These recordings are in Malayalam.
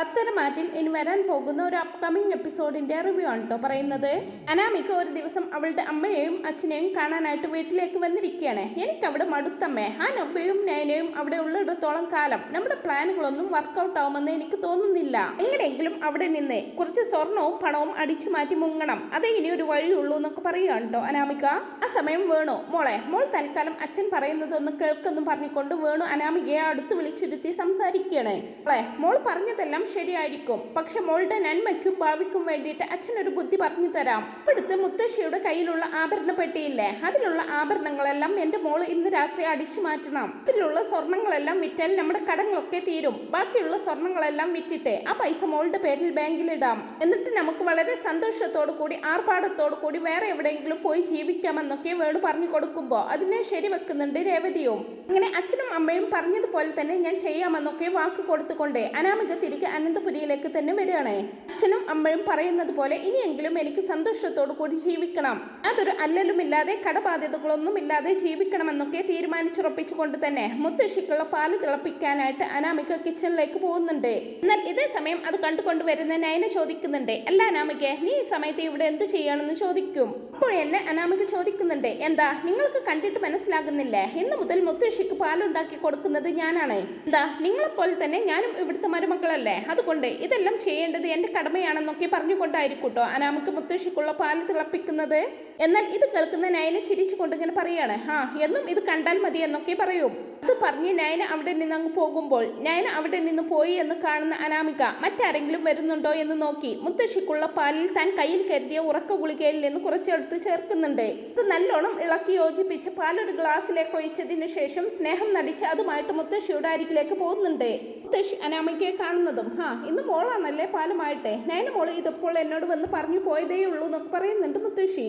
പത്തരമാറ്റിൽ ഇനി വരാൻ പോകുന്ന ഒരു അപ്കമിംഗ് എപ്പിസോഡിന്റെ റിവ്യൂ ആണ് കേട്ടോ പറയുന്നത്. അനാമിക ഒരു ദിവസം അവളുടെ അമ്മയെയും അച്ഛനെയും കാണാനായിട്ട് വീട്ടിലേക്ക് വന്നിരിക്കുകയാണ്. എനിക്ക് അവിടെ മടുത്തമ്മേ. ആ നൊബയും നയനയും അവിടെ ഉള്ളിടത്തോളം കാലം. നമ്മുടെ പ്ലാനുകളൊന്നും വർക്കൗട്ട് ആവുമെന്ന് എനിക്ക് തോന്നുന്നില്ല. എങ്ങനെയെങ്കിലും അവിടെ നിന്ന് കുറച്ച് സ്വർണവും പണവും അടിച്ചു മാറ്റി മുങ്ങണം. അതേ ഇനി ഒരു വഴിയുള്ളൂ എന്നൊക്കെ പറയുകയാണ് കേട്ടോ അനാമിക. ആ സമയം വേണു? മോളെ മോൾ തൽക്കാലം അച്ഛൻ പറയുന്നതൊന്ന് കേൾക്കെന്നും പറഞ്ഞുകൊണ്ട് വേണു അനാമികയെ അടുത്ത് വിളിച്ചിരുത്തി സംസാരിക്കുകയാണ്. മോളെ മോൾ പറഞ്ഞതെല്ലാം ശരിയായിരിക്കും. പക്ഷെ മോളുടെ നന്മയ്ക്കും ഭാവിക്കും വേണ്ടിയിട്ട് അച്ഛനൊരു ബുദ്ധി പറഞ്ഞു തരാം. ഇപ്പോഴത്തെ മുത്തശ്ശിയുടെ കയ്യിലുള്ള ആഭരണ പെട്ടിയില്ലേ? അതിലുള്ള ആഭരണങ്ങളെല്ലാം എന്റെ മോൾ ഇന്ന് രാത്രി അടിച്ചു മാറ്റണം. അതിലുള്ള സ്വർണങ്ങളെല്ലാം വിറ്റാൽ നമ്മുടെ കടങ്ങളൊക്കെ തീരും. ബാക്കിയുള്ള സ്വർണങ്ങളെല്ലാം വിറ്റിട്ട് ആ പൈസ മോളുടെ പേരിൽ ബാങ്കിലിടാം. എന്നിട്ട് നമുക്ക് വളരെ സന്തോഷത്തോടു കൂടി ആർഭാടത്തോടു കൂടി വേറെ എവിടെയെങ്കിലും പോയി ജീവിക്കാമെന്നൊക്കെ വേണു പറഞ്ഞു കൊടുക്കുമ്പോൾ അതിനെ ശരിവെക്കുന്നുണ്ട് രേവതിയും. അങ്ങനെ അച്ഛനും അമ്മയും പറഞ്ഞതുപോലെ തന്നെ ഞാൻ ചെയ്യാമെന്നൊക്കെ വാക്ക് കൊടുത്തുകൊണ്ട് അനാമിക തിരികെ അനന്തപുരിയിലേക്ക് തന്നെ വരികയാണ്. അച്ഛനും അമ്മയും പറയുന്നത് പോലെ ഇനിയെങ്കിലും എനിക്ക് സന്തോഷത്തോടു കൂടി ജീവിക്കണം. അതൊരു അല്ലലുമില്ലാതെ കടബാധ്യതകളൊന്നും ഇല്ലാതെ ജീവിക്കണമെന്നൊക്കെ തീരുമാനിച്ചുറപ്പിച്ചുകൊണ്ട് തന്നെ മുത്തശ്ശിക്കുള്ള പാൽ തിളപ്പിക്കാനായിട്ട് അനാമിക കിച്ചണിലേക്ക് പോകുന്നുണ്ട്. എന്നാൽ ഇതേ സമയം അത് കണ്ടുകൊണ്ട് വരുന്ന നയന ചോദിക്കുന്നുണ്ട് അല്ല അനാമിക നീ ഈ സമയത്ത് ഇവിടെ എന്ത് ചെയ്യണമെന്ന് ചോദിക്കും. അപ്പോൾ എന്നെ അനാമിക ചോദിക്കുന്നുണ്ട് എന്താ നിങ്ങൾക്ക് കണ്ടിട്ട് മനസ്സിലാകുന്നില്ലേ? ഇന്ന് മുതൽ മുത്തശ്ശിക്ക് പാലുണ്ടാക്കി കൊടുക്കുന്നത് ഞാനാണ്. എന്താ നിങ്ങളെപ്പോലെ തന്നെ ഞാനും ഇവിടുത്തെ മരുമക്കളല്ലേ? അതുകൊണ്ട് ഇതെല്ലാം ചെയ്യേണ്ടത് എന്റെ കടമയാണെന്നൊക്കെ പറഞ്ഞുകൊണ്ടായിരിക്കും കേട്ടോ അനാമക്ക് മുത്തശ്ശിക്കുള്ള പാൽ തിളപ്പിക്കുന്നത്. എന്നാൽ ഇത് കേൾക്കുന്ന നയന ചിരിച്ചുകൊണ്ട് ഇങ്ങനെ പറയാണ് ആ എന്നും ഇത് കണ്ടാൽ മതി എന്നൊക്കെ പറയും. അത് പറഞ്ഞ് നയന അവിടെ നിന്ന് അങ്ങ് പോകുമ്പോൾ നയന അവിടെ നിന്ന് പോയി എന്ന് കാണുന്ന അനാമിക മറ്റാരെങ്കിലും വരുന്നുണ്ടോ എന്ന് നോക്കി. മുത്തശ്ശിക്കുള്ള പാലിൽ താൻ കയ്യിൽ കരുതിയ ഉറക്ക ഗുളികയിൽ നിന്ന് കുറച്ചെടുത്ത് ചേർക്കുന്നുണ്ട്. ഇത് നല്ലോണം ഇളക്കി യോജിപ്പിച്ച് പാലൊരു ഗ്ലാസ്സിലേക്ക് ഒഴിച്ചതിന് ശേഷം സ്നേഹം നടിച്ച് അതുമായിട്ട് മുത്തശ്ശിയുടെ അരികിലേക്ക് പോകുന്നുണ്ട്. മുത്തശ്ശി അനാമികയെ കാണുന്നതും. ഹാ ഇന്ന് മോളാണല്ലേ? പാലുമായിട്ടെ. നയന മോൾ ഇതിപ്പോൾ എന്നോട് വന്ന് പറഞ്ഞു പോയതേ ഉള്ളൂ എന്നൊക്കെ പറയുന്നുണ്ട് മുത്തശ്ശി.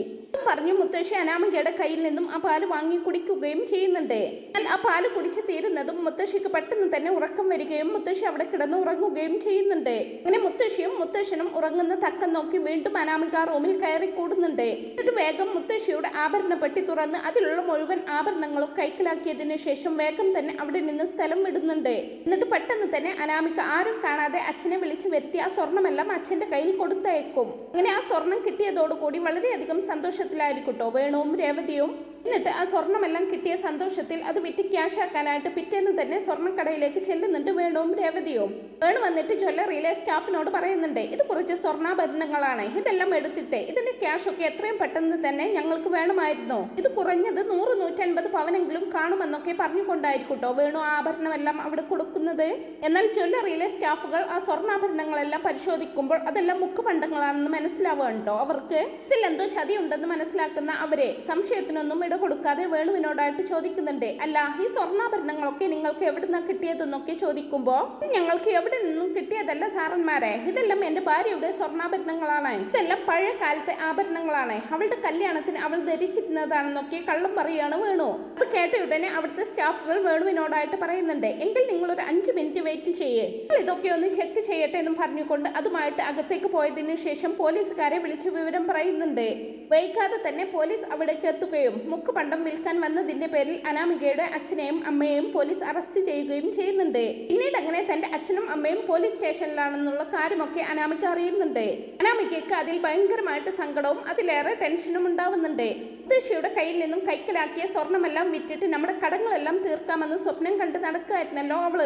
പറഞ്ഞു മുത്തശ്ശി അനാമികയുടെ കയ്യിൽ നിന്നും ആ പാൽ വാങ്ങി കുടിക്കുകയും ചെയ്യുന്നുണ്ട്. എന്നാൽ ആ പാൽ കുടിച്ച് തീരുന്നതും മുത്തശ്ശിക്ക് പെട്ടെന്ന് തന്നെ ഉറക്കം വരികയും മുത്തശ്ശി അവിടെ കിടന്ന് ഉറങ്ങുകയും ചെയ്യുന്നുണ്ട്. അങ്ങനെ മുത്തശ്ശിയും മുത്തശ്ശനും ഉറങ്ങുന്ന തക്കം നോക്കി വീണ്ടും അനാമിക റൂമിൽ കയറി കൂടുന്നുണ്ട്. എന്നിട്ട് വേഗം മുത്തശ്ശിയുടെ ആഭരണ പെട്ടി തുറന്ന് അതിലുള്ള മുഴുവൻ ആഭരണങ്ങളും കൈക്കലാക്കിയതിനു ശേഷം വേഗം തന്നെ അവിടെ നിന്ന് സ്ഥലം വിടുന്നുണ്ട്. എന്നിട്ട് പെട്ടെന്ന് തന്നെ അനാമിക ആരും കാണാതെ അച്ഛനെ വിളിച്ചു വരുത്തി ആ സ്വർണമെല്ലാം അച്ഛന്റെ കയ്യിൽ കൊടുത്തയക്കും. അങ്ങനെ ആ സ്വർണം കിട്ടിയതോടുകൂടി വളരെയധികം സന്തോഷത്തിലായിരിക്കും കേട്ടോ വേണുവും രേവതിയും എന്നിട്ട് ആ സ്വർണമെല്ലാം കിട്ടിയ സന്തോഷത്തിൽ അത് വിറ്റ് ക്യാഷ് ആക്കാനായിട്ട് പിറ്റേന്ന് തന്നെ സ്വർണക്കടയിലേക്ക് ചെല്ലുന്നുണ്ട് വേണുവും രേവതിയും. വേണു വന്നിട്ട് ജ്വല്ലറിയിലെ സ്റ്റാഫിനോട് പറയുന്നുണ്ട് ഇത് കുറച്ച് സ്വർണാഭരണങ്ങളാണ്. ഇതെല്ലാം എടുത്തിട്ട് ഇതിന്റെ ക്യാഷ് ഒക്കെ എത്രയും പെട്ടെന്ന് തന്നെ ഞങ്ങൾക്ക് വേണമായിരുന്നു. ഇത് കുറഞ്ഞത് നൂറ് നൂറ്റൻപത് പവനെങ്കിലും കാണുമെന്നൊക്കെ പറഞ്ഞുകൊണ്ടായിരിക്കും കേട്ടോ വേണു ആഭരണമെല്ലാം അവിടെ കൊടുക്കുന്നത്. എന്നാൽ ജ്വല്ലറിയിലെ സ്റ്റാഫുകൾ ആ സ്വർണാഭരണങ്ങളെല്ലാം പരിശോധിക്കുമ്പോൾ അതെല്ലാം മുക്കുപണ്ടങ്ങളാണെന്ന് മനസ്സിലാവുക കേട്ടോ അവർക്ക്. ഇതിലെന്തോ ചതിയുണ്ടെന്ന് മനസ്സിലാക്കുന്ന അവരെ സംശയത്തിനൊന്നും ഇട കൊടുക്കാതെ വേണുവിനോടായിട്ട് ചോദിക്കുന്നുണ്ട്. അല്ല ഈ സ്വർണാഭരണങ്ങളൊക്കെ നിങ്ങൾക്ക് എവിടെ നിന്നാണ് കിട്ടിയതെന്നൊക്കെ ചോദിക്കുമ്പോൾ ഞങ്ങൾക്ക് എവിടെ നിന്നും കിട്ടിയതല്ല സാറന്മാരെ. ഇതെല്ലാം എന്റെ ഭാര്യയുടെ സ്വർണാഭരണങ്ങളാണ്. ഇതെല്ലാം പഴയ കാലത്തെ ആഭരണങ്ങളാണ്. അവളുടെ കല്യാണത്തിന് അവൾ ധരിച്ചിരുന്നതാണെന്നൊക്കെ കള്ളം പറയാണ് വേണു. അത് കേട്ട ഉടനെ അവിടുത്തെ സ്റ്റാഫുകൾ വേണുവിനോടായിട്ട് പറയുന്നുണ്ട്. എങ്കിൽ നിങ്ങൾ ഒരു അഞ്ച് മിനിറ്റ് വെയിറ്റ് ചെയ്യേ. ഇതൊക്കെ ഒന്ന് ചെക്ക് ചെയ്യട്ടെ എന്ന് പറഞ്ഞുകൊണ്ട് അതുമായിട്ട് അകത്തേക്ക് പോയതിനു ശേഷം പോലീസുകാരെ വിളിച്ച് വിവരം പറയുന്നുണ്ട്. വൈകാതെ തന്നെ പോലീസ് അവിടേക്ക് എത്തുകയും മുക്കുപണ്ടം വിൽക്കാൻ വന്നതിന്റെ പേരിൽ അനാമികയുടെ അച്ഛനെയും അമ്മയെയും പോലീസ് അറസ്റ്റ് ചെയ്യുകയും ചെയ്യുന്നുണ്ട്. പിന്നീട് അങ്ങനെ തന്റെ അച്ഛനും അമ്മയും പോലീസ് സ്റ്റേഷനിലാണെന്നുള്ള കാര്യമൊക്കെ അനാമിക അറിയുന്നുണ്ട്. അനാമികയ്ക്ക് അതിൽ ഭയങ്കരമായിട്ട് സങ്കടവും അതിലേറെ ടെൻഷനും ഉണ്ടാവുന്നുണ്ട്. ഉദ്ദേശിയുടെ കയ്യിൽ നിന്നും കൈക്കലാക്കിയ സ്വർണമെല്ലാം വിറ്റിട്ട് നമ്മുടെ കടങ്ങളെല്ലാം തീർക്കാമെന്ന് സ്വപ്നം കണ്ട് നടക്കുമായിരുന്നല്ലോ അവൾ.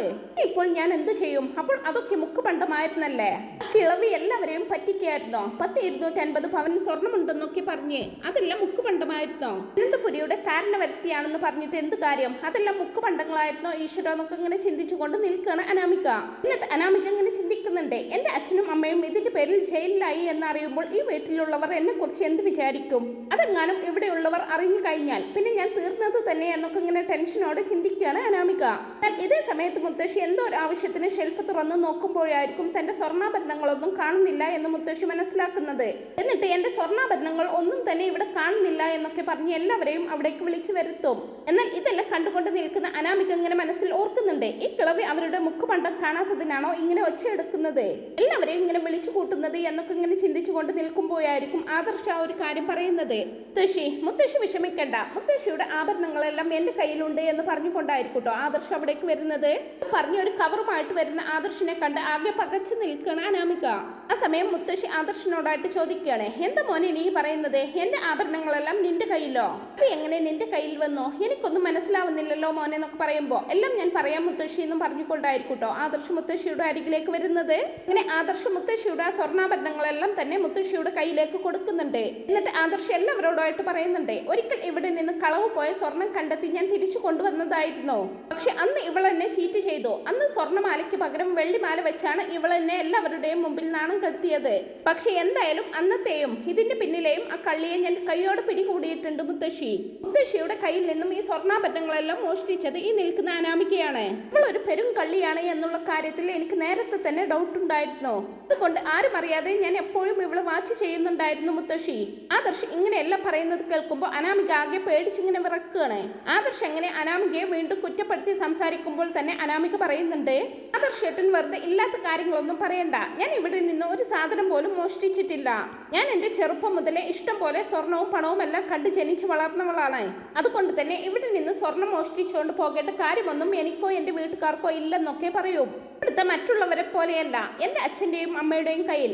ഇപ്പോൾ ഞാൻ എന്ത് ചെയ്യും? അപ്പോൾ അതൊക്കെ മുക്കുപണ്ടമായിരുന്നല്ലേ കിളവി എല്ലാവരെയും പറ്റിക്കായിരുന്നോ പത്ത് ഇരുന്നൂറ്റി അൻപത് പവൻ സ്വർണമുണ്ടെന്നൊക്കെ പറഞ്ഞ് അതെല്ലാം മുക്കുപണ്ടമായിരുന്നോ അനന്തപുരിയുടെ കാരണവരുത്തിയാണെന്ന് പറഞ്ഞിട്ട് എന്ത് കാര്യം? അതെല്ലാം മുക്കുപണ്ടങ്ങളായിരുന്നോ ഈശ്വര എന്നൊക്കെ ഇങ്ങനെ ചിന്തിച്ചുകൊണ്ട് നിൽക്കുകയാണ് അനാമിക. എന്നിട്ട് അനാമിക ഇങ്ങനെ ചിന്തിക്കുന്നുണ്ട്. എന്റെ അച്ഛനും അമ്മയും ഇതിന്റെ പേരിൽ ജയിലിലായി എന്നറിയുമ്പോൾ ഈ വീട്ടിലുള്ളവർ എന്നെ കുറിച്ച് എന്ത് വിചാരിക്കും? അതെങ്ങാനും ഇവിടെയുള്ളവർ അറിഞ്ഞു കഴിഞ്ഞാൽ പിന്നെ ഞാൻ തീർന്നത് തന്നെ എന്നൊക്കെ ഇങ്ങനെ ടെൻഷനോടെ ചിന്തിക്കുകയാണ് അനാമിക. എന്നാൽ ഇതേ സമയത്ത് മുത്തശ്ശി എന്തോ ഒരു ആവശ്യത്തിന് ഷെൽഫ് തുറന്ന് നോക്കുമ്പോഴായിരിക്കും തന്റെ സ്വർണാഭരണങ്ങളൊന്നും കാണുന്നില്ല എന്ന് മുത്തശ്ശി മനസ്സിലാക്കുന്നത്. എന്നിട്ട് എന്റെ സ്വർണാഭരണങ്ങൾ ഒന്നും തന്നെ ഇവിടെ കാണുന്നില്ല എന്നൊക്കെ പറഞ്ഞ് എല്ലാവരെയും അവിടേക്ക് വിളിച്ചു വരുത്തും. എന്നാൽ ഇതെല്ലാം കണ്ടുകൊണ്ട് നിൽക്കുന്ന അനാമിക ഇങ്ങനെ മനസ്സിൽ ഓർക്കുന്നുണ്ട്. ഈ കിളവി അവരുടെ മുക്കുപണ്ടം കാണാത്തതിനാണോ ഇങ്ങനെ ഒച്ചയെടുക്കുന്നത് എല്ലാവരെയും ഇങ്ങനെ വിളിച്ചു കൂട്ടുന്നത് എന്നൊക്കെ ഇങ്ങനെ ചിന്തിച്ചുകൊണ്ട് നിൽക്കുമ്പോഴായിരിക്കും ആദർശ ആ ഒരു കാര്യം പറയുന്നത്. മുത്തശ്ശി മുത്തശ്ശി വിഷമിക്കണ്ട. മുത്തശ്ശിയുടെ ആഭരണങ്ങളെല്ലാം എന്റെ കയ്യിലുണ്ട് എന്ന് പറഞ്ഞുകൊണ്ടായിരിക്കും ആദർശ അവിടേക്ക് വരുന്നത്. പറഞ്ഞ ഒരു കവറുമായിട്ട് വരുന്ന ആദർശിനെ കണ്ട് ആകെ പകച്ചു നിൽക്കണ അനാമിക. ആ സമയം മുത്തശ്ശി ആദർശിനോടായിട്ട് ചോദിക്കുകയാണ്. എന്താ മോനെ നീ പറയുന്നത്? എന്റെ ആഭരണങ്ങളെല്ലാം നിന്റെ കയ്യിലോ? അത് എങ്ങനെ നിന്റെ കയ്യിൽ വന്നോ? എനിക്കൊന്നും മനസ്സിലാവുന്നില്ലല്ലോ മോനെ എന്നൊക്കെ പറയുമ്പോൾ എല്ലാം ഞാൻ പറയാം മുത്തശ്ശി എന്നും പറഞ്ഞുകൊണ്ടായിരിക്കും ആദർശ മുത്തശ്ശിയുടെ അരികിലേക്ക് വരുന്നത്. അങ്ങനെ ആദർശ മുത്തശ്ശിയുടെ ആ സ്വർണാഭരണങ്ങളെല്ലാം തന്നെ മുത്തശ്ശിയുടെ കയ്യിലേക്ക് കൊടുക്കുന്നുണ്ട്. എന്നിട്ട് ആദർശ് എല്ലാവരോടായിട്ട് പറയുന്നുണ്ട് ഒരിക്കൽ ഇവിടെ നിന്ന് കളവ് പോയ സ്വർണം കണ്ടെത്തി ഞാൻ തിരിച്ചു കൊണ്ടുവന്നതായിരുന്നോ. പക്ഷെ അന്ന് ഇവൾ എന്നെ ചീറ്റ് ചെയ്തു. അന്ന് സ്വർണമാലയ്ക്ക് പകരം വെള്ളിമാല വെച്ചാണ് ഇവൾ എന്നെ എല്ലാവരുടെയും മുമ്പിൽ നാണം കെടുത്തിയത്. പക്ഷെ എന്തായാലും അന്നത്തെയും ഇതിന്റെ പിന്നിലെയും ആ കള്ളിയെ ഞാൻ കൈയോട് പിടികൂടിയിട്ടുണ്ട് മുത്തശ്ശി. മുത്തശ്ശിയുടെ കയ്യിൽ നിന്നും ഈ സ്വർണാഭരണങ്ങളെല്ലാം മോഷ്ടിച്ചത് ഈ നിൽക്കുന്ന അനാമികയാണ്. ഒരു പെരും കള്ളിയാണ് എന്നുള്ള കാര്യത്തിൽ എനിക്ക് നേരത്തെ തന്നെ ഡൗട്ട് ഉണ്ടായിരുന്നു. അതുകൊണ്ട് ആരും അറിയാതെ ഞാൻ എപ്പോഴും ഇവളെ വാച്ച് ചെയ്യുന്നുണ്ടായിരുന്നു മുത്തശ്ശി. ആദർശ് ഇങ്ങനെയെല്ലാം പറയുന്നത് കേൾക്കുമ്പോൾ അനാമിക ആകെ പേടിച്ചിങ്ങനെ വിറക്കുകയാണ്. ആദർശ് എങ്ങനെ അനാമികയെ വീണ്ടും കുറ്റപ്പെടുത്തി സംസാരിക്കുമ്പോൾ തന്നെ അനാമിക പറയുന്നുണ്ട് ആദർശ് ഏട്ടൻ വെറുതെ ഇല്ലാത്ത കാര്യങ്ങളൊന്നും പറയണ്ട. ഞാൻ ഇവിടെ നിന്ന് ഒരു സാധനം പോലും മോഷ്ടിച്ചിട്ടില്ല. ഞാൻ എന്റെ ചെറുപ്പം മുതലേ ഇഷ്ടം പോലെ സ്വർണവും പണവും എല്ലാം കണ്ട് ജനിച്ചു വളർന്നവളാണ്. അതുകൊണ്ട് തന്നെ ഇവിടെ നിന്ന് സ്വർണം മോഷ്ടിച്ചുകൊണ്ട് പോകേണ്ട കാര്യമൊന്നും എനിക്കോ എന്റെ വീട്ടുകാർക്കോ ഇല്ലെന്നൊക്കെ പറയൂ. ഇവിടുത്തെ മറ്റുള്ളവരെ പോലെയല്ല എന്റെ അച്ഛന്റെയും അമ്മയുടെയും കയ്യിൽ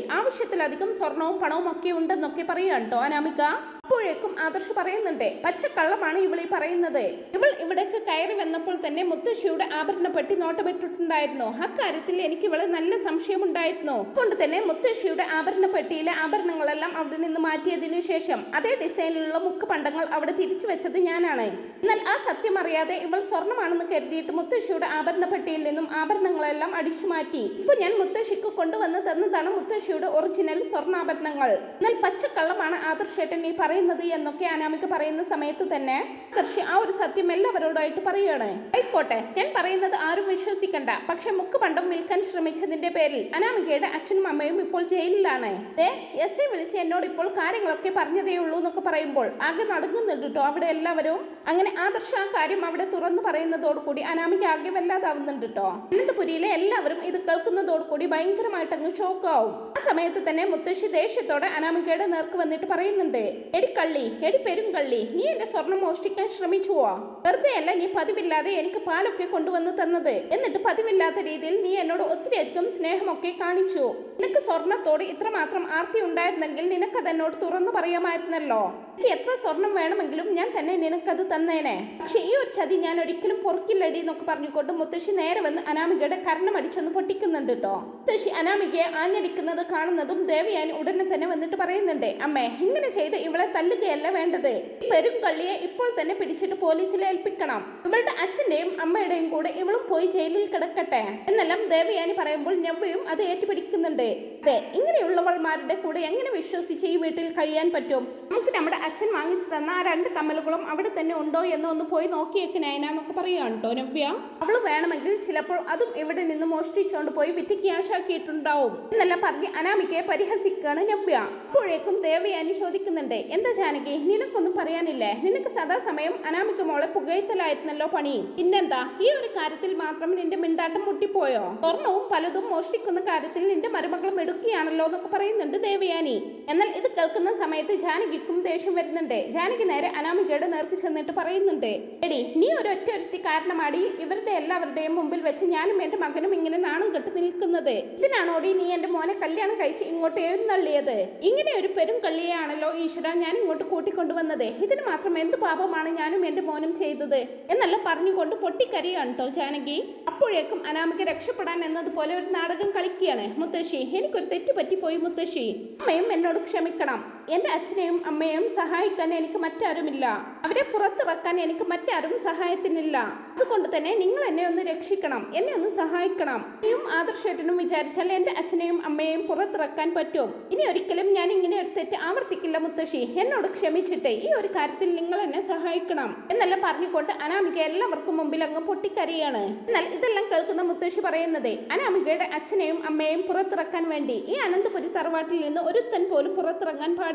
ആവശ്യത്തിലധികം സ്വർണവും പണവും ഒക്കെ ഉണ്ടെന്നൊക്കെ പറയുക കേട്ടോ അനാമിക. അപ്പോഴേക്കും ആദർശ് പറയുന്നുണ്ട് പച്ചക്കള്ളമാണ് ഇവൾ ഈ പറയുന്നത്. ഇവൾ ഇവിടേക്ക് കയറി വന്നപ്പോൾ തന്നെ മുത്തശ്ശിയുടെ ആഭരണ പെട്ടി നോട്ടമിട്ടിട്ടുണ്ടായിരുന്നു. അക്കാര്യത്തിൽ എനിക്ക് ഇവളെ നല്ല സംശയമുണ്ടായിരുന്നു. അതുകൊണ്ട് തന്നെ മുത്തശ്ശിയുടെ ആഭരണ പെട്ടിയിലെ ആഭരണങ്ങളെല്ലാം അവിടെ നിന്ന് മാറ്റിയതിനു ശേഷം അതേ ഡിസൈനിലുള്ള മുക്ക് പണ്ടങ്ങൾ അവിടെ തിരിച്ചു വെച്ചത് ഞാനാണ്. എന്നാൽ ആ സത്യം അറിയാതെ ഇവൾ സ്വർണമാണെന്ന് കരുതിയിട്ട് മുത്തശ്ശിയുടെ ആഭരണ പെട്ടിയിൽ നിന്നും ആഭരണങ്ങളെല്ലാം അടിച്ചു മാറ്റി. ഇപ്പൊ ഞാൻ മുത്തശ്ശിക്ക് കൊണ്ടുവന്ന് തന്നതാണ് മുത്തശ്ശിയുടെ ഒറിജിനൽ സ്വർണാഭരണങ്ങൾ എന്നാൽ പച്ചക്കള്ളമാണ് ആദർശേട്ടൻ ഈ പറയുന്നത്. എന്നൊക്കെ അനാമിക പറയുന്ന സമയത്ത് തന്നെ ദർശി ആ ഒരു സത്യം എല്ലാവരോടായിട്ട് പറയുകയാണ്. ആയിക്കോട്ടെ ഞാൻ പറയുന്നത് ആരും വിശ്വസിക്കണ്ട. പക്ഷെ മുക്ക് പണ്ടം വിൽക്കാൻ ശ്രമിച്ചതിന്റെ പേരിൽ അനാമികയുടെ അച്ഛനും അമ്മയും ഇപ്പോൾ ജയിലിലാണ്. ദേ എസ് എ വിളിച്ച് എന്നോട് ഇപ്പോൾ കാര്യങ്ങളൊക്കെ പറഞ്ഞതേ ഉള്ളൂ എന്നൊക്കെ പറയുമ്പോൾ ആകെ നടുങ്ങുന്നുണ്ട് കേട്ടോ അവിടെ എല്ലാവരും. അങ്ങനെ ആദർശ ആ കാര്യം അവിടെ തുറന്നു പറയുന്നതോടുകൂടി അനാമിക ആകെ വല്ലാതാവുന്നുണ്ട് അനന്തപുരിയിലെ എല്ലാവരും ഇത് കേൾക്കുന്നതോടുകൂടി ഭയങ്കരമായിട്ട് അങ്ങ് ഷോക്കാവും ആ സമയത്ത് തന്നെ മുത്തശ്ശി ദേഷ്യത്തോടെ അനാമികയുടെ നേർക്ക് വന്നിട്ട് പറയുന്നുണ്ട്. എടി കള്ളി എടി പെരും കള്ളി നീ എന്റെ സ്വർണം മോഷ്ടിക്കാൻ ശ്രമിച്ചുവോ? വെറുതെ അല്ല നീ പതിവില്ലാതെ എനിക്ക് പാലൊക്കെ കൊണ്ടുവന്ന് തന്നത്. എന്നിട്ട് പതിവില്ലാത്ത രീതിയിൽ നീ എന്നോട് ഒത്തിരി അധികം സ്നേഹമൊക്കെ കാണിച്ചു. നിനക്ക് സ്വർണത്തോട് ഇത്രമാത്രം ആർത്തി ഉണ്ടായിരുന്നെങ്കിൽ നിനക്കത് എന്നോട് തുറന്നു പറയാമായിരുന്നല്ലോ. എനിക്ക് എത്ര സ്വർണം വേണമെങ്കിലും ഞാൻ തന്നെ നിനക്കത് തന്നേനെ. പക്ഷെ ഈ ഒരു ചതി ഞാൻ ഒരിക്കലും പൊറുക്കില്ലടി എന്നൊക്കെ പറഞ്ഞുകൊണ്ട് മുത്തശ്ശി നേരെ വന്ന് അനാമികയുടെ കർണമടിച്ചൊന്ന് പൊട്ടിക്കുന്നുണ്ട് കേട്ടോ മുത്തശ്ശി അനാമികയെ ആഞ്ഞടിക്കുന്നത് കാണുന്നതും ദേവയാനി ഉടനെ തന്നെ വന്നിട്ട് പറയുന്നുണ്ട് അമ്മേ ഇങ്ങനെ ചെയ്ത് ഇവളെ തല്ലുകയല്ല വേണ്ടത്. ഈ പെരും കള്ളിയെ ഇപ്പോൾ തന്നെ പിടിച്ചിട്ട് പോലീസിൽ ഏൽപ്പിക്കണം. ഇവളുടെ അച്ഛന്റെയും അമ്മയുടെയും കൂടെ ഇവളും പോയി ജയിലിൽ കിടക്കട്ടെ. എന്നെല്ലാം ദേവയാനി പറയുമ്പോൾ ഞമ്മയും അത് ഏറ്റുപിടിക്കുന്നുണ്ട്. അതെ ഇങ്ങനെയുള്ളവൾമാരുടെ കൂടെ എങ്ങനെ വിശ്വസിച്ച് ഈ വീട്ടിൽ കഴിയാൻ പറ്റും? നമുക്ക് നമ്മുടെ അച്ഛൻ വാങ്ങിച്ചു തന്ന ആ രണ്ട് കമ്മലുകളും അവിടെ തന്നെ ഉണ്ടോ എന്ന് ഒന്ന് പോയി നോക്കിയേക്കണേ എന്നൊക്കെ പറയുകയാണ് കേട്ടോ നവ്യ. അവൾ വേണമെങ്കിൽ ചിലപ്പോൾ അതും ഇവിടെ നിന്ന് മോഷ്ടിച്ചുകൊണ്ട് പോയി വിറ്റ് ക്യാഷ് ആക്കിയിട്ടുണ്ടാവും. എന്നെല്ലാം പറഞ്ഞ് അനാമികയെ പരിഹസിക്കുകയാണ് നവ്യ. അപ്പോഴേക്കും ദേവയാനി ചോദിക്കുന്നുണ്ട് എന്താ ജാനകി? നിനക്കൊന്നും പറയാനില്ലേ? നിനക്ക് സദാസമയം അനാമിക മോളെ പുകയത്തലായിരുന്നല്ലോ പണി. പിന്നെന്താ? ഈ ഒരു കാര്യത്തിൽ മാത്രം നിന്റെ മിണ്ടാട്ടം മുട്ടിപ്പോയോ? സ്വർണവും പലതും മോഷ്ടിക്കുന്ന കാര്യത്തിൽ നിന്റെ മരുമകളും എടുക്കുകയാണല്ലോ എന്നൊക്കെ പറയുന്നുണ്ട് ദേവയാനി. എന്നാൽ ഇത് കേൾക്കുന്ന സമയത്ത് ജാനകിക്കും ദേഷ്യം വരുന്നുണ്ട്. ജാനകി നേരെ അനാമികയുടെ നേർക്ക് ചെന്നിട്ട് പറയുന്നുണ്ട് എടി നീ ഒരു ഒറ്റ ഒരുത്തി കാരണമാടി ഇവരുടെ എല്ലാവരുടെയും മുമ്പിൽ വെച്ച് ഞാനും എന്റെ മകനും ഇങ്ങനെ നാണം കെട്ട് നിൽക്കുന്നത്. ഇതിനാണോടി നീ എന്റെ മോനെ കല്യാണം കഴിച്ച് ഇങ്ങോട്ട് എഴുന്നള്ളിയത്? ഇങ്ങനെ ഒരു പെരും കള്ളിയാണല്ലോ ഈശ്വര ഞാൻ ഇങ്ങോട്ട് കൂട്ടിക്കൊണ്ടുവന്നത്. ഇതിന് മാത്രം എന്ത് പാപമാണ് ഞാനും എന്റെ മോനും ചെയ്തത്? എന്നെല്ലാം പറഞ്ഞുകൊണ്ട് പൊട്ടിക്കരിയാണ് കേട്ടോ ജാനകി. അപ്പോഴേക്കും അനാമിക രക്ഷപ്പെടാൻ എന്നതുപോലെ ഒരു നാടകം കളിക്കുകയാണ്. മുത്തശ്ശി എനിക്കൊരു തെറ്റ് പറ്റിപ്പോയി മുത്തശ്ശി. അമ്മയും എന്നോട് ക്ഷമിക്കണം. എന്റെ അച്ഛനെയും അമ്മയെയും സഹായിക്കാൻ എനിക്ക് മറ്റാരുമില്ല. അവരെ പുറത്തിറക്കാൻ എനിക്ക് മറ്റാരും സഹായത്തിനില്ല. അതുകൊണ്ട് തന്നെ നിങ്ങൾ എന്നെ ഒന്ന് രക്ഷിക്കണം. എന്നെ ഒന്ന് സഹായിക്കണം. ഇനിയും ആദർശേട്ടനും വിചാരിച്ചാൽ എന്റെ അച്ഛനെയും അമ്മയെയും പുറത്തിറക്കാൻ പറ്റും. ഇനി ഒരിക്കലും ഞാൻ ഇങ്ങനെ ഒരു തെറ്റ് ആവർത്തിക്കില്ല മുത്തശ്ശി. എന്നോട് ക്ഷമിച്ചിട്ട്. ഈ ഒരു കാര്യത്തിൽ നിങ്ങൾ എന്നെ സഹായിക്കണം. എന്നെല്ലാം പറഞ്ഞുകൊണ്ട് അനാമിക എല്ലാവർക്കും മുമ്പിൽ അങ്ങ് പൊട്ടിക്കരയാണ്. എന്നാൽ ഇതെല്ലാം കേൾക്കുന്ന മുത്തശ്ശി പറയുന്നത് അനാമികയുടെ അച്ഛനെയും അമ്മയെയും പുറത്തിറക്കാൻ വേണ്ടി ഈ അനന്തപുരി തറവാട്ടിൽ നിന്ന് ഒരുത്തൻ പോലും പുറത്തിറങ്ങാൻ പാടില്ല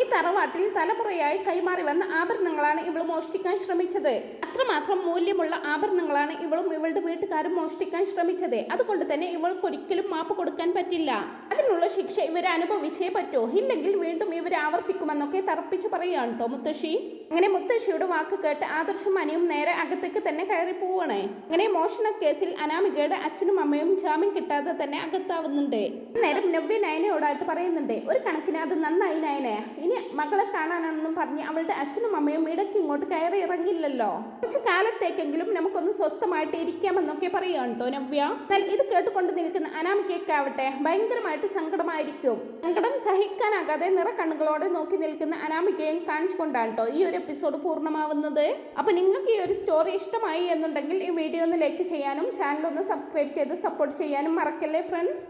ഈ തറവാട്ടിൽ തലമുറയായി കൈമാറി വന്ന ആഭരണങ്ങളാണ് ഇവൾ മോഷ്ടിക്കാൻ ശ്രമിച്ചത്. അത്രമാത്രം മൂല്യമുള്ള ആഭരണങ്ങളാണ് ഇവളും ഇവളുടെ വീട്ടുകാരും മോഷ്ടിക്കാൻ ശ്രമിച്ചത്. അതുകൊണ്ട് തന്നെ ഇവൾക്കൊരിക്കലും മാപ്പ് കൊടുക്കാൻ പറ്റില്ല. അതിനുള്ള ശിക്ഷ ഇവർ അനുഭവിച്ചേ പറ്റൂ. ഇല്ലെങ്കിൽ വീണ്ടും ഇവർ ആവർത്തിക്കുമെന്നൊക്കെ തറപ്പിച്ച് പറയുകയാണ് കേട്ടോ മുത്തശ്ശി. അങ്ങനെ മുത്തശ്ശിയുടെ വാക്ക് കേട്ട് ആദർശും അനിയും നേരെ അകത്തേക്ക് തന്നെ കയറി പോവാണ്. അങ്ങനെ മോഷണ കേസിൽ അനാമികയുടെ അച്ഛനും അമ്മയും ജാമ്യം കിട്ടാതെ തന്നെ അകത്താവുന്നുണ്ട്. നേരം നവ്യ നയനയോടായിട്ട് പറയുന്നുണ്ട് ഒരു കണക്കിന് അത് നന്നായി നയനെ. ഇനി മകളെ കാണാനാണെന്നും പറഞ്ഞ് അവളുടെ അച്ഛനും അമ്മയും ഇടയ്ക്ക് ഇങ്ങോട്ട് കയറി ഇറങ്ങില്ലല്ലോ. കുറച്ച് കാലത്തേക്കെങ്കിലും നമുക്കൊന്ന് സ്വസ്ഥമായിട്ട് ഇരിക്കാമെന്നൊക്കെ പറയുകയാണ് കേട്ടോ നവ്യ. എന്നാൽ ഇത് കേട്ടുകൊണ്ട് നിൽക്കുന്ന അനാമികയൊക്കെ ആവട്ടെ ഭയങ്കരമായിട്ട് സങ്കടമായിരിക്കും. സങ്കടം സഹിക്കാനാകാതെ നിറക്കണ്ണുകളോടെ നോക്കി നിൽക്കുന്ന അനാമികയും കാണിച്ചുകൊണ്ടാണ് കേട്ടോ ഈ ഒരു എപ്പിസോഡ് പൂർണമാവുന്നത്. അപ്പോൾ നിങ്ങൾക്ക് ഈ ഒരു സ്റ്റോറി ഇഷ്ടമായി എന്നുണ്ടെങ്കിൽ ഈ വീഡിയോ ഒന്ന് ലൈക്ക് ചെയ്യാനും ചാനൽ ഒന്ന് സബ്സ്ക്രൈബ് ചെയ്ത് സപ്പോർട്ട് ചെയ്യാനും മറക്കല്ലേ ഫ്രണ്ട്സ്